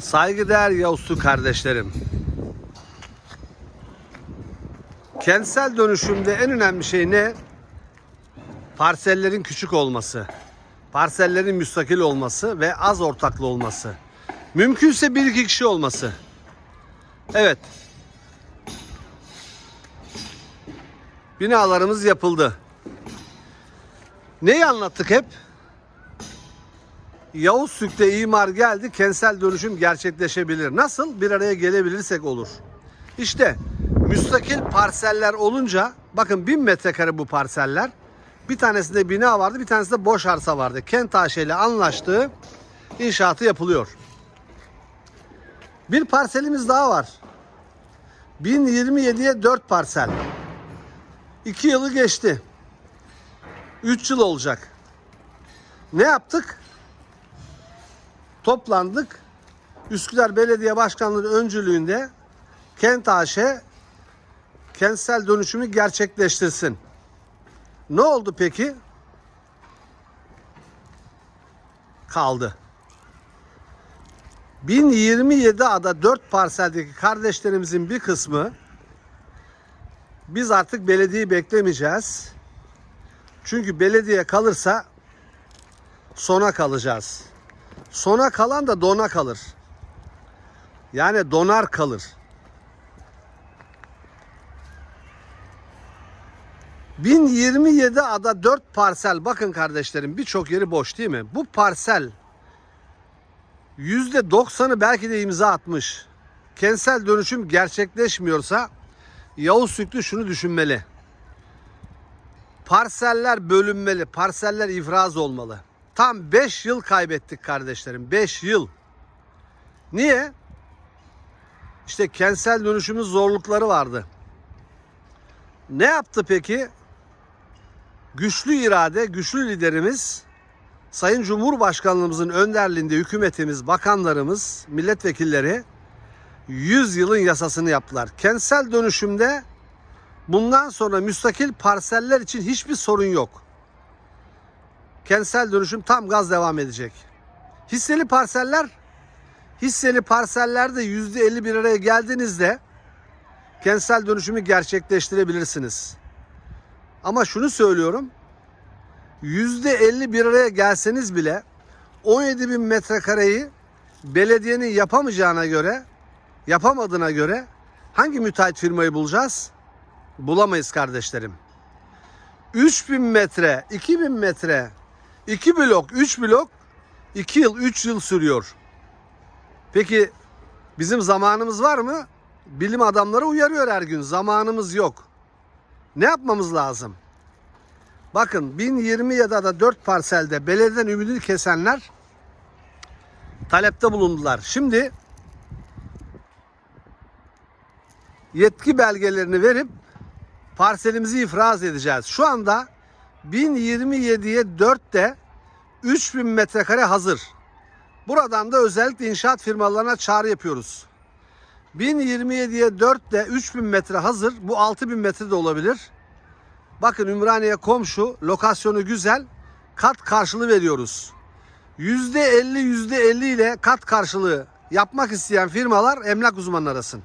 Saygıdeğer Yavuzlu kardeşlerim. Kentsel dönüşümde en önemli şey ne? Parsellerin küçük olması. Parsellerin müstakil olması ve az ortaklı olması. Mümkünse bir iki kişi olması. Evet. Binalarımız yapıldı. Neyi anlattık hep? Yavuz Sük'te imar geldi, kentsel dönüşüm gerçekleşebilir. Nasıl? Bir araya gelebilirsek olur. İşte müstakil parseller olunca, bakın 1000 metrekare bu parseller. Bir tanesinde bina vardı, bir tanesinde boş arsa vardı. Kent AŞ ile anlaştığı inşaatı yapılıyor. Bir parselimiz daha var. 1027'ye 4 parsel. 2 yılı geçti. 3 yıl olacak. Ne yaptık? Toplandık. Üsküdar Belediye Başkanlığı öncülüğünde Kent AŞ kentsel dönüşümü gerçekleştirsin. Ne oldu peki? Kaldı. 1027 ada 4 parseldeki kardeşlerimizin bir kısmı biz artık belediyeyi beklemeyeceğiz. Çünkü belediye kalırsa sona kalacağız. Sona kalan da dona kalır. Yani donar kalır. ...1027 ada 4 parsel... ...bakın kardeşlerim birçok yeri boş değil mi? Bu parsel... %90'ı belki de imza atmış. Kentsel dönüşüm gerçekleşmiyorsa... ...Yavuz Süklü şunu düşünmeli. Parseller bölünmeli. Parseller ifraz olmalı. Tam 5 yıl kaybettik kardeşlerim. 5 yıl. Niye? İşte kentsel dönüşümün zorlukları vardı. Ne yaptı peki? Güçlü irade, güçlü liderimiz Sayın Cumhurbaşkanlığımızın önderliğinde hükümetimiz, bakanlarımız, milletvekilleri 100 yılın yasasını yaptılar. Kentsel dönüşümde bundan sonra müstakil parseller için hiçbir sorun yok kentsel dönüşüm tam gaz devam edecek. Hisseli parseller hisseli parsellerde yüzde 50 bir araya geldiğinizde kentsel dönüşümü gerçekleştirebilirsiniz. Ama şunu söylüyorum. Yüzde 50 bir araya gelseniz bile 17 bin metrekareyi belediyenin yapamayacağına göre yapamadığına göre hangi müteahhit firmayı bulacağız? Bulamayız kardeşlerim. 3000 metre, 2000 metre 2 blok, 3 blok 2 yıl, 3 yıl sürüyor. Peki bizim zamanımız var mı? Bilim adamları uyarıyor her gün. Zamanımız yok. Ne yapmamız lazım? Bakın 1020 ya da 4 parselde belediyeden ümidini kesenler talepte bulundular. Şimdi yetki belgelerini verip parselimizi ifraz edeceğiz. Şu anda 1027'ye 4'te 3000 metrekare hazır. Buradan da özellikle inşaat firmalarına çağrı yapıyoruz. 1027'ye 4'te 3000 metre hazır. Bu 6000 metre de olabilir. Bakın Ümraniye komşu, lokasyonu güzel. Kat karşılığı veriyoruz. %50 %50 ile kat karşılığı yapmak isteyen firmalar emlak uzmanları arasın.